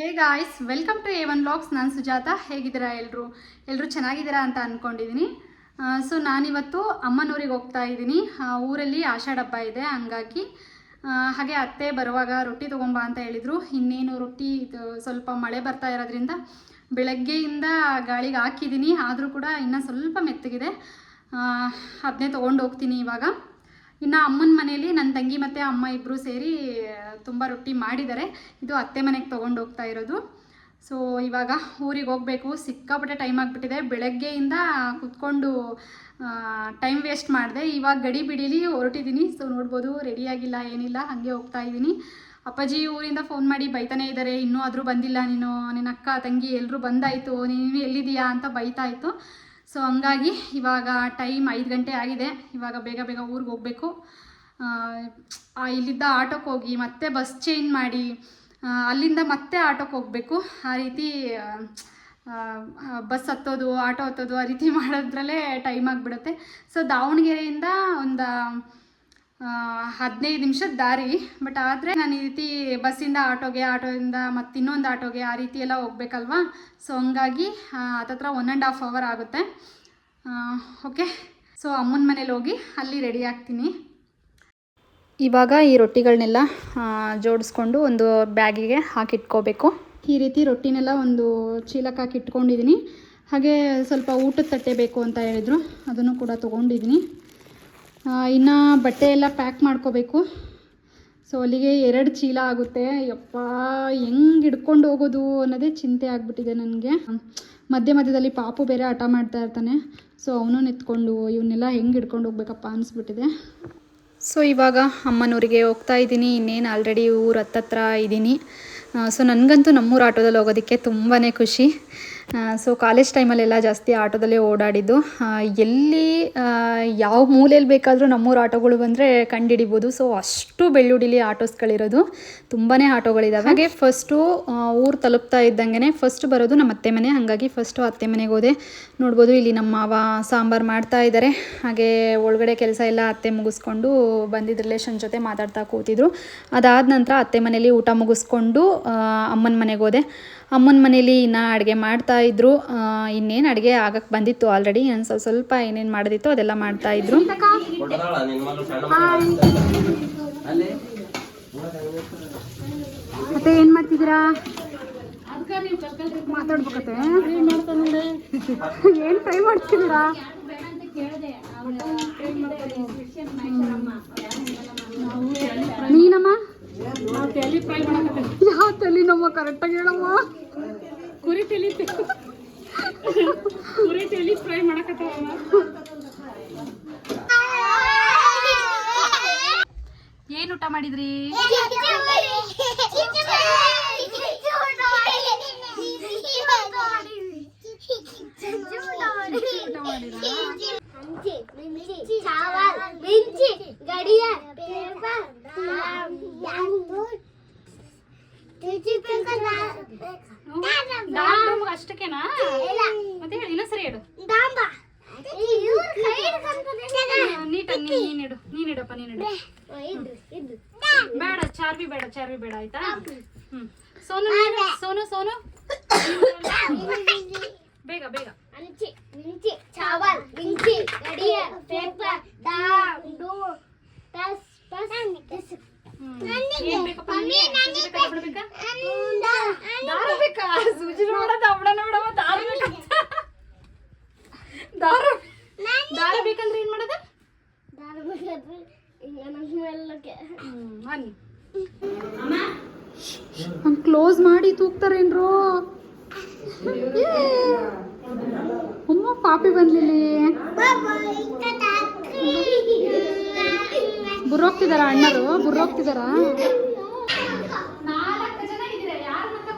Hey guys welcome to A one blogs ನಾನು ಸುಜಾತ. ಹೇಗಿದ್ದೀರಾ ಎಲ್ಲರೂ ಎಲ್ಲರೂ ಚೆನ್ನಾಗಿದ್ದೀರಾ ಅಂತ ಅಂದ್ಕೊಂಡಿದ್ದೀನಿ ಸೊ ನಾನಿವತ್ತು ಅಮ್ಮನೂರಿಗೆ ಹೋಗ್ತಾ ಇದ್ದೀನಿ ಊರಲ್ಲಿ ಆಷಾಢ ಹಬ್ಬ ಇದೆ, ಹಂಗಾಗಿ ಹಾಗೆ ಅತ್ತೆ ಬರುವಾಗ ರೊಟ್ಟಿ ತೊಗೊಂಬ ಅಂತ ಹೇಳಿದರು. ಇನ್ನೇನು ರೊಟ್ಟಿ, ಇದು ಸ್ವಲ್ಪ ಮಳೆ ಬರ್ತಾ ಇರೋದ್ರಿಂದ ಬೆಳಗ್ಗೆಯಿಂದ ಗಾಳಿಗೆ ಹಾಕಿದ್ದೀನಿ ಆದರೂ ಕೂಡ ಇನ್ನೂ ಸ್ವಲ್ಪ ಮೆತ್ತಗಿದೆ. ಅದನ್ನೇ ತೊಗೊಂಡು ಹೋಗ್ತೀನಿ ಇವಾಗ. ಇನ್ನು ಅಮ್ಮನ ಮನೆಯಲ್ಲಿ ನನ್ನ ತಂಗಿ ಮತ್ತು ಅಮ್ಮ ಇಬ್ಬರು ಸೇರಿ ತುಂಬ ರೊಟ್ಟಿ ಮಾಡಿದ್ದಾರೆ. ಇದು ಅತ್ತೆ ಮನೆಗೆ ತೊಗೊಂಡು ಹೋಗ್ತಾ ಇರೋದು. ಸೊ ಇವಾಗ ಊರಿಗೆ ಹೋಗಬೇಕು. ಸಿಕ್ಕಾಪಟ್ಟೆ ಟೈಮ್ ಆಗಿಬಿಟ್ಟಿದೆ. ಬೆಳಗ್ಗೆಯಿಂದ ಕುತ್ಕೊಂಡು ಟೈಮ್ ವೇಸ್ಟ್ ಮಾಡಿದೆ. ಇವಾಗ ಗಡಿ ಬಿಡೀಲಿ ಹೊರಟಿದ್ದೀನಿ ಸೊ ನೋಡ್ಬೋದು. ರೆಡಿಯಾಗಿಲ್ಲ ಏನಿಲ್ಲ, ಹಾಗೆ ಹೋಗ್ತಾ ಇದ್ದೀನಿ. ಅಪ್ಪಾಜಿ ಊರಿಂದ ಫೋನ್ ಮಾಡಿ ಬೈತಾನೆ ಇದ್ದಾರೆ ಇನ್ನೂ ಆದರೂ ಬಂದಿಲ್ಲ ನೀನು. ನಿನ್ನ ಅಕ್ಕ, ತಂಗಿ ಎಲ್ಲರೂ ಬಂದಾಯಿತು. ನೀನು ಎಲ್ಲಿದ್ದೀಯಾ ಅಂತ ಬೈತಾ ಸೊ ಹಂಗಾಗಿ ಇವಾಗ ಟೈಮ್ ಐದು ಗಂಟೆ ಆಗಿದೆ. ಇವಾಗ ಬೇಗ ಬೇಗ ಊರಿಗೆ ಹೋಗಬೇಕು. ಇಲ್ಲಿದ್ದ ಆಟೋಕ್ಕೆ ಹೋಗಿ ಮತ್ತೆ ಬಸ್ ಚೇಂಜ್ ಮಾಡಿ ಅಲ್ಲಿಂದ ಮತ್ತೆ ಆಟೋಕ್ಕೆ ಹೋಗಬೇಕು. ಆ ರೀತಿ ಬಸ್ ಹತ್ತೋದು, ಆಟೋ ಹತ್ತೋದು ಆ ರೀತಿ ಮಾಡೋದ್ರಲ್ಲೇ ಟೈಮ್ ಆಗಿಬಿಡುತ್ತೆ. ಸೊ ದಾವಣಗೆರೆಯಿಂದ ಒಂದು ಹದಿನೈದು ನಿಮಿಷದ ದಾರಿ. ಬಟ್ ಆದರೆ ನಾನು ಈ ರೀತಿ ಬಸ್ಸಿಂದ ಆಟೋಗೆ ಆಟೋದಿಂದ ಮತ್ತು ಇನ್ನೊಂದು ಆಟೋಗೆ ಆ ರೀತಿ ಎಲ್ಲ ಹೋಗ್ಬೇಕಲ್ವಾ? ಸೊ ಹಂಗಾಗಿ ಹತ್ತತ್ರ ಒನ್ ಆ್ಯಂಡ್ ಹಾಫ್ ಅವರ್ ಆಗುತ್ತೆ. ಓಕೆ ಸೊ ಅಮ್ಮನ ಮನೇಲಿ ಹೋಗಿ ಅಲ್ಲಿ ರೆಡಿ ಆಗ್ತೀನಿ. ಇವಾಗ ಈ ರೊಟ್ಟಿಗಳನ್ನೆಲ್ಲ ಜೋಡಿಸ್ಕೊಂಡು ಒಂದು ಬ್ಯಾಗಿಗೆ ಹಾಕಿಟ್ಕೋಬೇಕು. ಈ ರೀತಿ ರೊಟ್ಟಿನೆಲ್ಲ ಒಂದು ಚೀಲಕ್ಕೆ ಹಾಕಿ ಇಟ್ಕೊಂಡಿದ್ದೀನಿ ಹಾಗೆ ಸ್ವಲ್ಪ ಊಟದ ತಟ್ಟೆ ಬೇಕು ಅಂತ ಹೇಳಿದರು. ಅದನ್ನು ಕೂಡ ತೊಗೊಂಡಿದ್ದೀನಿ ಇನ್ನು ಬಟ್ಟೆ ಎಲ್ಲ ಪ್ಯಾಕ್ ಮಾಡ್ಕೋಬೇಕು. ಸೊ ಅಲ್ಲಿಗೆ ಎರಡು ಚೀಲ ಆಗುತ್ತೆ. ಯಪ್ಪ, ಹೆಂಗೆ ಹಿಡ್ಕೊಂಡು ಹೋಗೋದು ಅನ್ನೋದೇ ಚಿಂತೆ ಆಗಿಬಿಟ್ಟಿದೆ ನನಗೆ. ಮಧ್ಯ ಮಧ್ಯದಲ್ಲಿ ಪಾಪು ಬೇರೆ ಆಟ ಮಾಡ್ತಾ ಇರ್ತಾನೆ. ಸೊ ಅವನು ನಿಂತ್ಕೊಂಡು ಇವನ್ನೆಲ್ಲ ಹೆಂಗೆ ಹಿಡ್ಕೊಂಡು ಹೋಗ್ಬೇಕಪ್ಪ ಅನಿಸ್ಬಿಟ್ಟಿದೆ. ಸೊ ಇವಾಗ ಅಮ್ಮನೂರಿಗೆ ಹೋಗ್ತಾ ಇದ್ದೀನಿ. ಇನ್ನೇನು ಆಲ್ರೆಡಿ ಊರು ಹತ್ತತ್ರ ಇದ್ದೀನಿ. ಸೊ ನನಗಂತೂ ನಮ್ಮೂರು ಆಟೋದಲ್ಲಿ ಹೋಗೋದಕ್ಕೆ ತುಂಬಾ ಖುಷಿ. ಸೊ ಕಾಲೇಜ್ ಟೈಮಲ್ಲೆಲ್ಲ ಜಾಸ್ತಿ ಆಟೋದಲ್ಲೇ ಓಡಾಡಿದ್ದು. ಎಲ್ಲಿ ಯಾವ ಮೂಲೆಯಲ್ಲಿ ಬೇಕಾದರೂ ನಮ್ಮೂರು ಆಟೋಗಳು ಬಂದರೆ ಕಂಡುಹಿಡಿಬೋದು ಸೊ ಅಷ್ಟು ಬೆಳ್ಳುಡಿಲಿ ಆಟೋಸ್ಗಳಿರೋದು. ತುಂಬಾ ಆಟೋಗಳಿದ್ದಾವೆ ಹಾಗೆ ಫಸ್ಟು ಊರು ತಲುಪ್ತಾ ಇದ್ದಂಗೆ ಫಸ್ಟ್ ಬರೋದು ನಮ್ಮ ಅತ್ತೆ ಮನೆ. ಹಾಗಾಗಿ ಫಸ್ಟು ಅತ್ತೆ ಮನೆಗೆ ಹೋದೆ. ನೋಡ್ಬೋದು ಇಲ್ಲಿ ನಮ್ಮ ಮಾವ ಸಾಂಬಾರು ಮಾಡ್ತಾ ಇದ್ದಾರೆ ಹಾಗೆ ಒಳಗಡೆ ಕೆಲಸ ಎಲ್ಲ ಅತ್ತೆ ಮುಗಿಸ್ಕೊಂಡು ಬಂದಿದ್ದ ರಿಲೇಷನ್ ಜೊತೆ ಮಾತಾಡ್ತಾ ಕೂತಿದ್ರು. ಅದಾದ ನಂತರ ಅತ್ತೆ ಮನೇಲಿ ಊಟ ಮುಗಿಸ್ಕೊಂಡು ಅಮ್ಮನ ಮನೆಗೆ ಹೋದೆ. ಅಮ್ಮನ ಮನೇಲಿ ಇನ್ನು ಅಡುಗೆ ಮಾಡ್ತಾ ಇದ್ರು. ಇನ್ನೇನು ಅಡುಗೆ ಆಗಕ್ಕೆ ಬಂದಿತ್ತು ಆಲ್ರೆಡಿ ನಾನು ಸ್ವಲ್ಪ ಸ್ವಲ್ಪ ಏನೇನು ಮಾಡೋದಿತ್ತು ಅದೆಲ್ಲ ಮಾಡ್ತಾಯಿದ್ರು ಮತ್ತೆ ಏನು ಮಾಡ್ತಿದ್ದೀರಾ? ಮಾತಾಡ್ಬೇಕತ್ತೆ. ಏನು ಟ್ರೈ ಮಾಡ್ತಿದ್ದೀರಾ? ನೀನಮ್ಮ? ಯಾ ತಲೆ ನಮ್ಮ ಕರೆಕ್ಟಾಗಿ ಹೇಳಮ್ಮ? ಕುರಿ ತಲಿ ಕುರಿ ತಲೆ ಫ್ರೈ ಮಾಡಕತ್ತವಮ್ಮ. ಏನ್ ಊಟ ಮಾಡಿದ್ರಿ? ಮಿಂಚಿ ಗಡಿಯ ಡಾಮ್ ಅಷ್ಟಕ್ಕೇನಾ ಮತ್ತೆ ಹೇಳಿ ಇನ್ನೊಂದು ಸರಿ ಹೇಳು ನೀಟಾಗಿ ನೀನಿಡು ನೀನಿಡಪ್ಪ ನೀನಿಡು ಬೇಡ ಚಾರ್ವಿ ಬೇಡ ಚಾರ್ವಿ ಬೇಡ ಆಯ್ತಾ ಹ್ಮ್ ಸೋನು ಸೋನು ಸೋನು ಬೇಗ ಬೇಗ ಅಂಚಿ ಮಿಂಚಿ ಚಾವಲ್ ಮಿಂಚಿ ಗಡಿಯ ಪೇಪರ್ ಡಾಮ್ ಡೂ ಟಸ್ ಪಸ್ ಟಿಸ್ ಹ್ಮ್ ಏನ್ ಬೇಕಪ್ಪ ದಾರ ಬೇಕಾ? ಸೂಜಿ ದಾರ ಬೇಕಂತ. ದಾರ ದಾರ ಬೇಕಂದ್ರೆ ಏನ್ ಮಾಡೋದು? ಬನ್ನಿ. ಕ್ಲೋಸ್ ಮಾಡಿ ತೂಗ್ತಾರೇನ್ರು? ಅಮ್ಮ ಪಾಪಿ ಬಂದ್ಲಿಲ್ಲಿ ಬುರ್ರೋಗ್ತಿದಾರ ಅಣ್ಣರು? ಬುರ್ರೋಗ್ತಿದಾರ ನಾಲ್ಕು ಜನ ಇದ್ದೀರಾ ಯಾರು ಮತ್ತೆ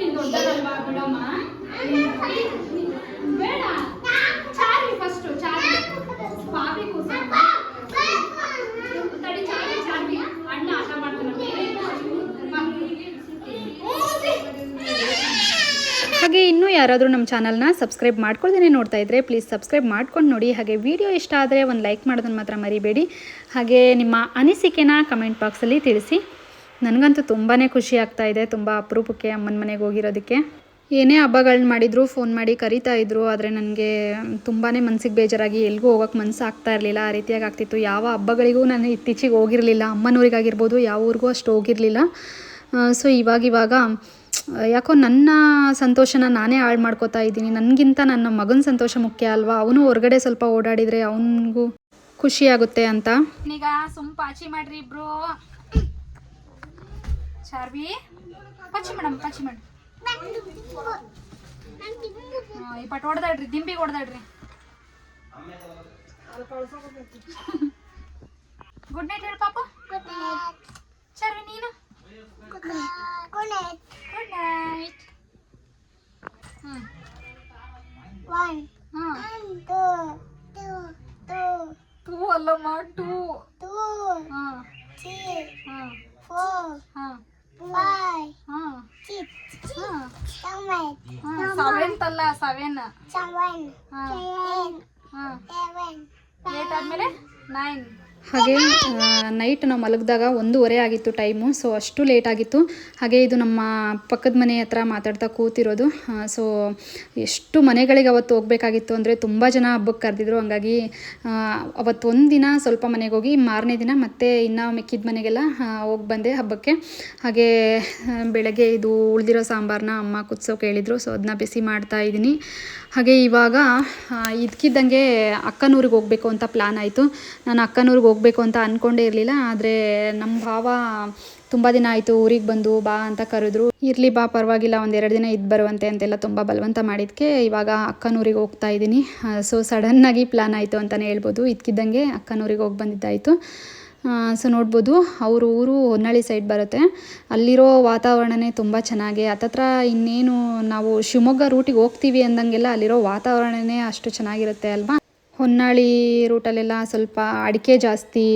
ನೀನು ದೊಡ್ಡದಲ್ವಾ ಬಿಡಮ್ಮ ಬೇಡ ಚಾರ್ವಿ ಫಸ್ಟ್ ಚಾರ್ವಿ ಪಾಪಿ ಕೂಸ ತಡಿ ಚಾರ್ವಿ ಚಾರ್ವಿ ಅಣ್ಣ ಆಟ ಮಾಡ್ತಾನೆ ಹಾಗೆ ಇನ್ನೂ ಯಾರಾದರೂ ನಮ್ಮ ಚಾನಲ್ನ ಸಬ್ಸ್ಕ್ರೈಬ್ ಮಾಡ್ಕೊಳ್ದೇ ನೋಡ್ತಾ ಇದ್ದರೆ ಪ್ಲೀಸ್ ಸಬ್ಸ್ಕ್ರೈಬ್ ಮಾಡ್ಕೊಂಡು ನೋಡಿ. ಹಾಗೆ ವಿಡಿಯೋ ಇಷ್ಟ ಆದರೆ ಒಂದು ಲೈಕ್ ಮಾಡೋದನ್ನು ಮಾತ್ರ ಮರಿಬೇಡಿ. ಹಾಗೆ ನಿಮ್ಮ ಅನಿಸಿಕೆನ ಕಮೆಂಟ್ ಬಾಕ್ಸಲ್ಲಿ ತಿಳಿಸಿ. ನನಗಂತೂ ತುಂಬಾ ಖುಷಿ ಆಗ್ತಾ ಇದೆ, ತುಂಬ ಅಪರೂಪಕ್ಕೆ ಅಮ್ಮನ ಮನೆಗೆ ಹೋಗಿರೋದಕ್ಕೆ. ಏನೇ ಹಬ್ಬಗಳನ್ನ ಮಾಡಿದ್ರು ಫೋನ್ ಮಾಡಿ ಕರಿತಾ ಇದ್ರು, ಆದರೆ ನನಗೆ ತುಂಬಾ ಮನಸ್ಸಿಗೆ ಬೇಜಾರಾಗಿ ಎಲ್ಗೂ ಹೋಗೋಕ್ಕೆ ಮನಸ್ಸು ಆಗ್ತಾ ಇರಲಿಲ್ಲ. ಆ ರೀತಿಯಾಗಿ ಆಗ್ತಿತ್ತು. ಯಾವ ಹಬ್ಬಗಳಿಗೂ ನಾನು ಇತ್ತೀಚೆಗೆ ಹೋಗಿರಲಿಲ್ಲ. ಅಮ್ಮನೂರಿಗಾಗಿರ್ಬೋದು, ಯಾವ ಊರಿಗೂ ಅಷ್ಟು ಹೋಗಿರಲಿಲ್ಲ. ಸೊ ಇವಾಗಿವಾಗ ಇವಾಗ ಯಾಕೋ ನನ್ನ ಸಂತೋಷನ ನಾನೇ ಹಾಳು ಮಾಡ್ಕೋತಾ ಇದ್ದೀನಿ. ನನಗಿಂತ ನನ್ನ ಮಗನ ಸಂತೋಷ ಮುಖ್ಯ ಅಲ್ವಾ? ಅವನು ಹೊರಗಡೆ ಸ್ವಲ್ಪ ಓಡಾಡಿದರೆ ಅವನಿಗೂ ಖುಷಿ ಆಗುತ್ತೆ ಅಂತ. ಈಗ ಸುಮ್ ಪಾಚಿ ಮಾಡ್ರಿ ಇಬ್ರು. ಚಾರ್ವಿ ಪಾಚಿ ಮೇಡಮ್ ಪಾಚಿ ಮಾಡಿ ಈ ಪಟ್ ಹೊಡೆದಾಡ್ರಿ ದಿಂಬಿಗೆ ಹೊಡೆದಾಡ್ರಿ ಗುಡ್ ನೈಟ್ ಹೇಳಿ ಪಾಪ. ಚಾರ್ವಿ ನೀನು? ಗುಡ್ ನೈಟ್ ಹ್ಞೂ ಹಾಂ ಟೂ ಅಲ್ಲಮ್ಮ ಟೂ ಹಾಂ ಹಾಂ ಹಾಂ ಹಾಂ ಹಾಂ ಸೆವೆಂತ್ ಅಲ್ಲ ಸೆವೆನ್ ಹಾಂ ಹಾಂ ಏಟ್ ಆದಮೇಲೆ ನೈನ್ ಹಾಗೆ ನೈಟ್ ನಾವು ಮಲಗಿದಾಗ ಒಂದೂವರೆ ಆಗಿತ್ತು ಟೈಮು ಸೊ ಅಷ್ಟು ಲೇಟ್ ಆಗಿತ್ತು. ಹಾಗೆ ಇದು ನಮ್ಮ ಪಕ್ಕದ ಮನೆ ಹತ್ರ ಮಾತಾಡ್ತಾ ಕೂತಿರೋದು. ಸೊ ಎಷ್ಟು ಮನೆಗಳಿಗೆ ಅವತ್ತು ಹೋಗಬೇಕಾಗಿತ್ತು ಅಂದರೆ ತುಂಬ ಜನ ಹಬ್ಬಕ್ಕೆ ಕರೆದಿದ್ರು. ಹಂಗಾಗಿ ಅವತ್ತು ಒಂದು ದಿನ ಸ್ವಲ್ಪ ಮನೆಗೆ ಹೋಗಿ, ಮಾರನೇ ದಿನ ಮತ್ತೆ ಇನ್ನೂ ಮಿಕ್ಕಿದ ಮನೆಗೆಲ್ಲ ಹೋಗಿ ಬಂದೆ ಹಬ್ಬಕ್ಕೆ. ಹಾಗೆ ಬೆಳಗ್ಗೆ ಇದು ಉಳಿದಿರೋ ಸಾಂಬಾರನ್ನ ಅಮ್ಮ ಕುದಿಸೋಕೆ ಹೇಳಿದ್ರು ಸೊ ಅದನ್ನ ಬಿಸಿ ಮಾಡ್ತಾ ಇದ್ದೀನಿ. ಹಾಗೆ ಇವಾಗ ಇದ್ಕಿದ್ದಂಗೆ ಅಕ್ಕನೂರಿಗೆ ಹೋಗಬೇಕು ಅಂತ ಪ್ಲ್ಯಾನ್ ಆಯಿತು. ನಾನು ಅಕ್ಕನೂರಿಗೆ ಹೋಗಬೇಕು ಅಂತ ಅಂದ್ಕೊಂಡೇ ಇರಲಿಲ್ಲ, ಆದರೆ ನಮ್ಮ ಭಾವ ತುಂಬ ದಿನ ಆಯಿತು ಊರಿಗೆ ಬಂದು ಬಾ ಅಂತ ಕರೆದ್ರು. ಇರಲಿ ಬಾ, ಪರವಾಗಿಲ್ಲ ಒಂದೆರಡು ದಿನ ಇದ್ದು ಬರುವಂತೆ ಅಂತೆಲ್ಲ ತುಂಬ ಬಲವಂತ ಮಾಡಿದ್ಕೆ ಇವಾಗ ಅಕ್ಕನೂರಿಗೆ ಹೋಗ್ತಾ ಇದ್ದೀನಿ. ಸೊ ಸಡನ್ನಾಗಿ ಪ್ಲ್ಯಾನ್ ಆಯಿತು ಅಂತಲೇ ಹೇಳ್ಬೋದು. ಇದ್ಕಿದ್ದಂಗೆ ಅಕ್ಕನೂರಿಗೆ ಹೋಗಿ ಬಂದಿದ್ದಾಯಿತು ಸೊ ನೋಡ್ಬೋದು, ಅವರು ಊರು ಹೊನ್ನಾಳಿ ಸೈಡ್ ಬರುತ್ತೆ. ಅಲ್ಲಿರೋ ವಾತಾವರಣನೇ ತುಂಬ ಚೆನ್ನಾಗಿ, ಹತ್ತತ್ರ ಇನ್ನೇನು ನಾವು ಶಿವಮೊಗ್ಗ ರೂಟಿಗೆ ಹೋಗ್ತೀವಿ ಅಂದಂಗೆಲ್ಲ ಅಲ್ಲಿರೋ ವಾತಾವರಣನೇ ಅಷ್ಟು ಚೆನ್ನಾಗಿರುತ್ತೆ ಅಲ್ವಾ? ಹೊನ್ನಾಳಿ ರೂಟಲ್ಲೆಲ್ಲ ಸ್ವಲ್ಪ ಅಡಿಕೆ ಜಾಸ್ತಿ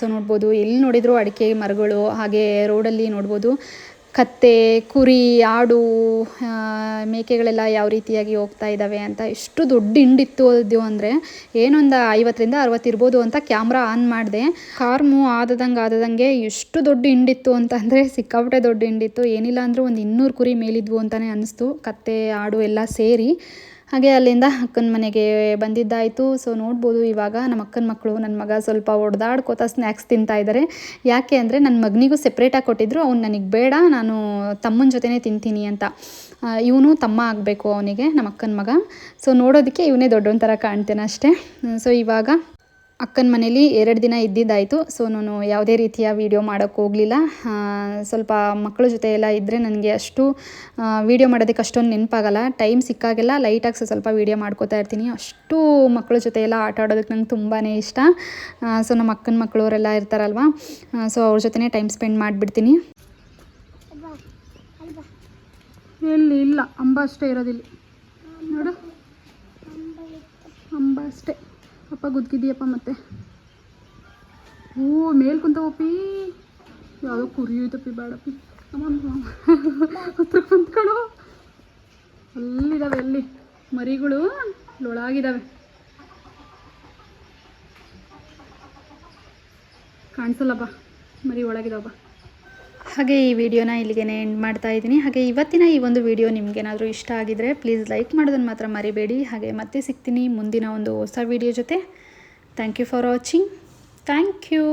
ಸೊ ನೋಡ್ಬೋದು. ಎಲ್ಲಿ ನೋಡಿದರೂ ಅಡಿಕೆ ಮರಗಳು, ಹಾಗೆ ರೋಡಲ್ಲಿ ನೋಡ್ಬೋದು. ಕತ್ತೆ, ಕುರಿ, ಆಡು ಮೇಕೆಗಳೆಲ್ಲ ಯಾವ ರೀತಿಯಾಗಿ ಹೋಗ್ತಾ ಇದ್ದಾವೆ ಅಂತ ಎಷ್ಟು ದೊಡ್ಡ ಹಿಂಡಿತ್ತು ಅದು ಅಂದರೆ, ಏನೊಂದು ಐವತ್ತರಿಂದ ಅರವತ್ತು ಇರ್ಬೋದು ಅಂತ ಕ್ಯಾಮ್ರಾ ಆನ್ ಮಾಡಿದೆ. ಕಾರ್ ಮೂವ್ ಆದದಂಗೆ ಆದದಂಗೆ ಎಷ್ಟು ದೊಡ್ಡ ಹಿಂಡಿತ್ತು ಅಂತ ಅಂದರೆ ಸಿಕ್ಕಾಪಟ್ಟೆ ದೊಡ್ಡ ಹಿಂಡಿತ್ತು. ಏನಿಲ್ಲ ಅಂದರೂ ಒಂದು ಇನ್ನೂರು ಕುರಿ ಮೇಲಿದ್ವು ಅಂತಲೇ ಅನ್ನಿಸ್ತು ಕತ್ತೆ, ಆಡು ಎಲ್ಲ ಸೇರಿ. ಹಾಗೆ ಅಲ್ಲಿಂದ ಅಕ್ಕನ ಮನೆಗೆ ಬಂದಿದ್ದಾಯಿತು. ಸೊ ನೋಡ್ಬೋದು ಇವಾಗ ನಮ್ಮ ಅಕ್ಕನ ಮಕ್ಕಳು ನನ್ನ ಮಗ ಸ್ವಲ್ಪ ಹೊಡೆದಾಡ್ಕೋತಾ ಸ್ನ್ಯಾಕ್ಸ್ ತಿಂತಾ ಇದ್ದಾರೆ ಯಾಕೆ ಅಂದರೆ ನನ್ನ ಮಗನಿಗೂ ಸೆಪ್ರೇಟಾಗಿ ಕೊಟ್ಟಿದ್ರು. ಅವ್ನು ನನಗೆ ಬೇಡ, ನಾನು ತಮ್ಮನ ಜೊತೆನೇ ತಿಂತೀನಿ ಅಂತ. ಇವನು ತಮ್ಮ ಆಗಬೇಕು ಅವನಿಗೆ, ನಮ್ಮ ಅಕ್ಕನ ಮಗ. ಸೊ ನೋಡೋದಕ್ಕೆ ಇವನೇ ದೊಡ್ಡವನ ಥರ ಕಾಣ್ತೇನೆ ಅಷ್ಟೇ. ಸೊ ಇವಾಗ ಅಕ್ಕನ ಮನೇಲಿ ಎರಡು ದಿನ ಇದ್ದಿದ್ದಾಯಿತು. ಸೊ ನಾನು ಯಾವುದೇ ರೀತಿಯ ವೀಡಿಯೋ ಮಾಡೋಕ್ಕೆ ಹೋಗಲಿಲ್ಲ. ಸ್ವಲ್ಪ ಮಕ್ಕಳ ಜೊತೆ ಎಲ್ಲ ಇದ್ದರೆ ನನಗೆ ಅಷ್ಟು ವೀಡಿಯೋ ಮಾಡೋದಕ್ಕೆ ಅಷ್ಟೊಂದು ನೆನಪಾಗಲ್ಲ. ಟೈಮ್ ಸಿಕ್ಕಾಗೆಲ್ಲ ಲೈಟಾಗಿ ಸ್ವಲ್ಪ ವೀಡಿಯೋ ಮಾಡ್ಕೋತಾ ಇರ್ತೀನಿ. ಅಷ್ಟು ಮಕ್ಕಳ ಜೊತೆ ಎಲ್ಲ ಆಟ ಆಡೋದಕ್ಕೆ ನಂಗೆ ತುಂಬಾ ಇಷ್ಟ. ಸೊ ನಮ್ಮ ಅಕ್ಕನ ಮಕ್ಕಳವರೆಲ್ಲ ಇರ್ತಾರಲ್ವ? ಸೊ ಅವ್ರ ಜೊತೆನೇ ಟೈಮ್ ಸ್ಪೆಂಡ್ ಮಾಡಿಬಿಡ್ತೀನಿ. ಎಲ್ಲಿ? ಇಲ್ಲ, ಅಂಬ ಅಷ್ಟೇ ಇರೋದಿಲ್ಲ. ನೋಡು. ಅಂಬ ಅಷ್ಟೇ. ಅಪ್ಪ ಗುದ್ಗಿದ್ದೀಯಪ್ಪ ಮತ್ತೆ. ಓ ಮೇಲ್ ಕುಂತವಪ್ಪಿ ಯಾವುದೋ ಕುರಿಯೋಯ್ತಪ್ಪಿ ಐತಪ್ಪಿ ಬೇಡಪ್ಪಿ ಹತ್ರ ಕುಂತ್ಕೊಳ್ಳೋ ಅಲ್ಲಿದ್ದಾವೆ ಎಲ್ಲಿ? ಮರಿಗಳು ಲೊಳಾಗಿದ್ದಾವೆ ಕಾಣಿಸಲ್ಲಪ್ಪ, ಮರಿ ಒಳಗಿದಾವಪ್ಪ ಹಾಗೆ ಈ ವಿಡಿಯೋನ ಇಲ್ಲಿಗೆ ಎಂಡ್ ಮಾಡ್ತಾ ಇದ್ದೀನಿ. ಹಾಗೆ ಇವತ್ತಿನ ಈ ಒಂದು ವಿಡಿಯೋ ನಿಮಗೇನಾದರೂ ಇಷ್ಟ ಆಗಿದರೆ ಪ್ಲೀಸ್ ಲೈಕ್ ಮಾಡೋದನ್ನು ಮಾತ್ರ ಮರಿಬೇಡಿ. ಹಾಗೆ ಮತ್ತೆ ಸಿಗ್ತೀನಿ ಮುಂದಿನ ಒಂದು ಹೊಸ ವಿಡಿಯೋ ಜೊತೆ. Thank you for watching thank you